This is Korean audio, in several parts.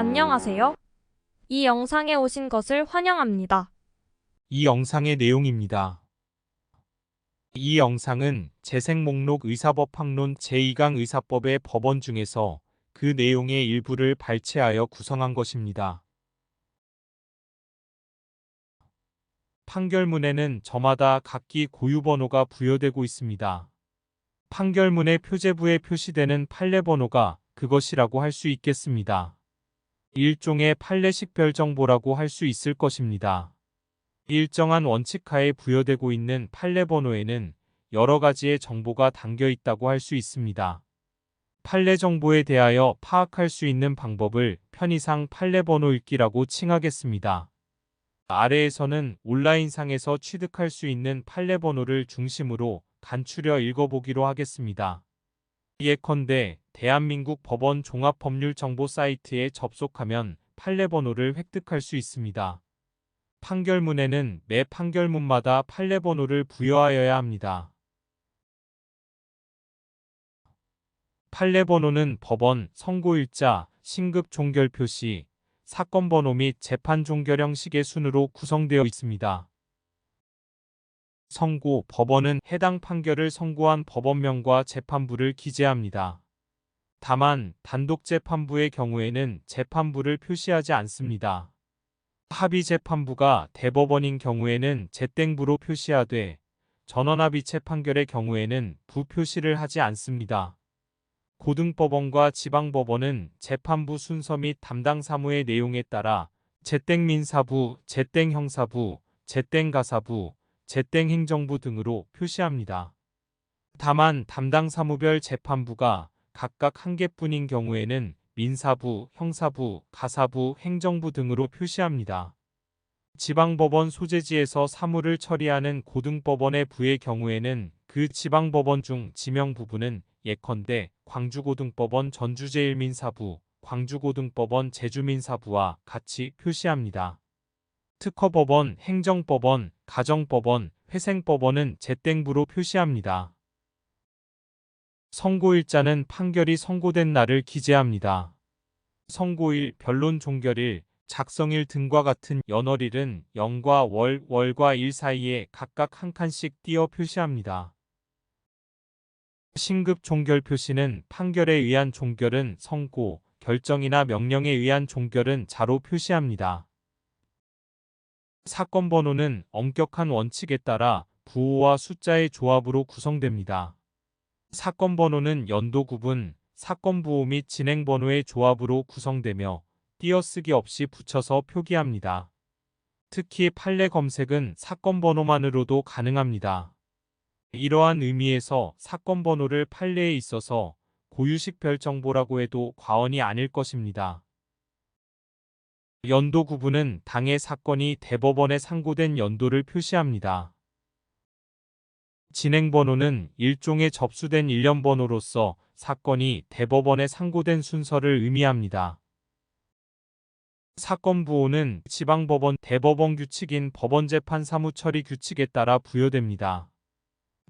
안녕하세요. 이 영상에 오신 것을 환영합니다. 이 영상의 내용입니다. 이 영상은 재생 목록 의사법학론 제2강 의사법의 법원 중에서 그 내용의 일부를 발췌하여 구성한 것입니다. 판결문에는 저마다 각기 고유번호가 부여되고 있습니다. 판결문의 표제부에 표시되는 판례 번호가 그것이라고 할 수 있겠습니다. 일종의 판례식 별 정보라고 할 수 있을 것입니다. 일정한 원칙하에 부여되고 있는 판례 번호에는 여러 가지의 정보가 담겨 있다고 할 수 있습니다. 판례 정보에 대하여 파악할 수 있는 방법을 편의상 판례 번호 읽기라고 칭하겠습니다. 아래에서는 온라인상에서 취득할 수 있는 판례 번호를 중심으로 간추려 읽어보기로 하겠습니다. 예컨대 대한민국 법원 종합법률정보 사이트에 접속하면 판례 번호를 획득할 수 있습니다. 판결문에는 매 판결문마다 판례 번호를 부여하여야 합니다. 판례 번호는 법원, 선고일자, 신급 종결 표시, 사건 번호 및 재판 종결 형식의 순으로 구성되어 있습니다. 선고, 법원은 해당 판결을 선고한 법원명과 재판부를 기재합니다. 다만 단독 재판부의 경우에는 재판부를 표시하지 않습니다. 합의 재판부가 대법원인 경우에는 재땡부로 표시하되 전원합의체 판결의 경우에는 부표시를 하지 않습니다. 고등법원과 지방법원은 재판부 순서 및 담당 사무의 내용에 따라 재땡민사부, 재땡형사부, 재땡가사부, 재땡행정부 등으로 표시합니다. 다만 담당 사무별 재판부가 각각 한 개뿐인 경우에는 민사부, 형사부, 가사부, 행정부 등으로 표시합니다. 지방법원 소재지에서 사무를 처리하는 고등법원의 부의 경우에는 그 지방법원 중 지명 부분은 예컨대 광주고등법원 전주제일민사부, 광주고등법원 제주민사부와 같이 표시합니다. 특허법원, 행정법원, 가정법원, 회생법원은 재땡부로 표시합니다. 선고일자는 판결이 선고된 날을 기재합니다. 선고일, 변론 종결일, 작성일 등과 같은 연월일은 0과 월, 월과 일 사이에 각각 한 칸씩 띄어 표시합니다. 신급 종결 표시는 판결에 의한 종결은 선고, 결정이나 명령에 의한 종결은 자로 표시합니다. 사건 번호는 엄격한 원칙에 따라 부호와 숫자의 조합으로 구성됩니다. 사건 번호는 연도 구분, 사건 부호 및 진행 번호의 조합으로 구성되며 띄어쓰기 없이 붙여서 표기합니다. 특히 판례 검색은 사건 번호만으로도 가능합니다. 이러한 의미에서 사건 번호를 판례에 있어서 고유식 별 정보라고 해도 과언이 아닐 것입니다. 연도 구분은 당해 사건이 대법원에 상고된 연도를 표시합니다. 진행 번호는 일종의 접수된 일련 번호로서 사건이 대법원에 상고된 순서를 의미합니다. 사건 부호는 지방법원 대법원 규칙인 법원재판 사무처리 규칙에 따라 부여됩니다.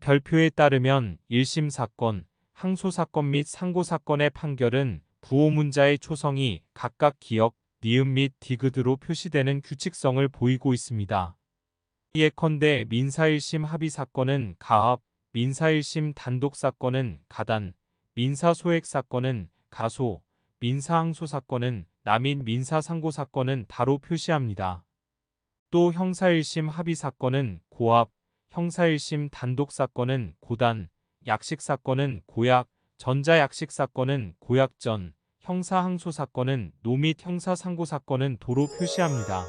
별표에 따르면 1심 사건, 항소 사건 및 상고 사건의 판결은 부호 문자의 초성이 각각 기억, 니은 및 디귿으로 표시되는 규칙성을 보이고 있습니다. 예컨대 민사 1심 합의 사건은 가합, 민사 1심 단독 사건은 가단, 민사 소액 사건은 가소, 민사 항소 사건은 남인 민사 상고 사건은 다로 표시합니다. 또 형사 1심 합의 사건은 고합, 형사 1심 단독 사건은 고단, 약식 사건은 고약, 전자 약식 사건은 고약전, 형사 항소 사건은 노 및 형사 상고 사건은 도로 표시합니다.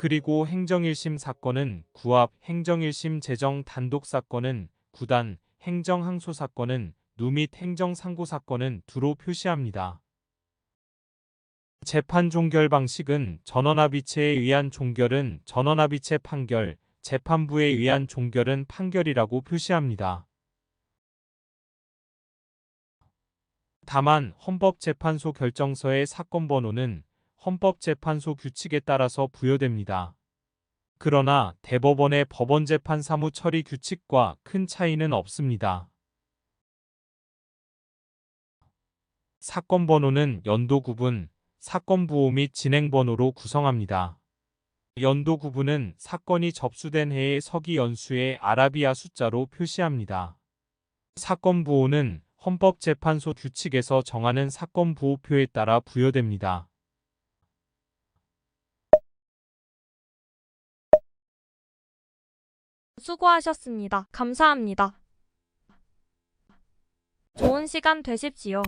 그리고 행정 1심 사건은 구합, 행정 1심 재정 단독 사건은 구단, 행정 항소 사건은 누 및 행정 상고 사건은 두로 표시합니다. 재판 종결 방식은 전원합의체에 의한 종결은 전원합의체 판결, 재판부에 의한 종결은 판결이라고 표시합니다. 다만 헌법재판소 결정서의 사건 번호는 헌법재판소 규칙에 따라서 부여됩니다. 그러나 대법원의 법원재판 사무 처리 규칙과 큰 차이는 없습니다. 사건 번호는 연도 구분, 사건 부호 및 진행 번호로 구성합니다. 연도 구분은 사건이 접수된 해의 서기 연수의 아라비아 숫자로 표시합니다. 사건 부호는 헌법재판소 규칙에서 정하는 사건 부호표에 따라 부여됩니다. 수고하셨습니다. 감사합니다. 좋은 시간 되십시오.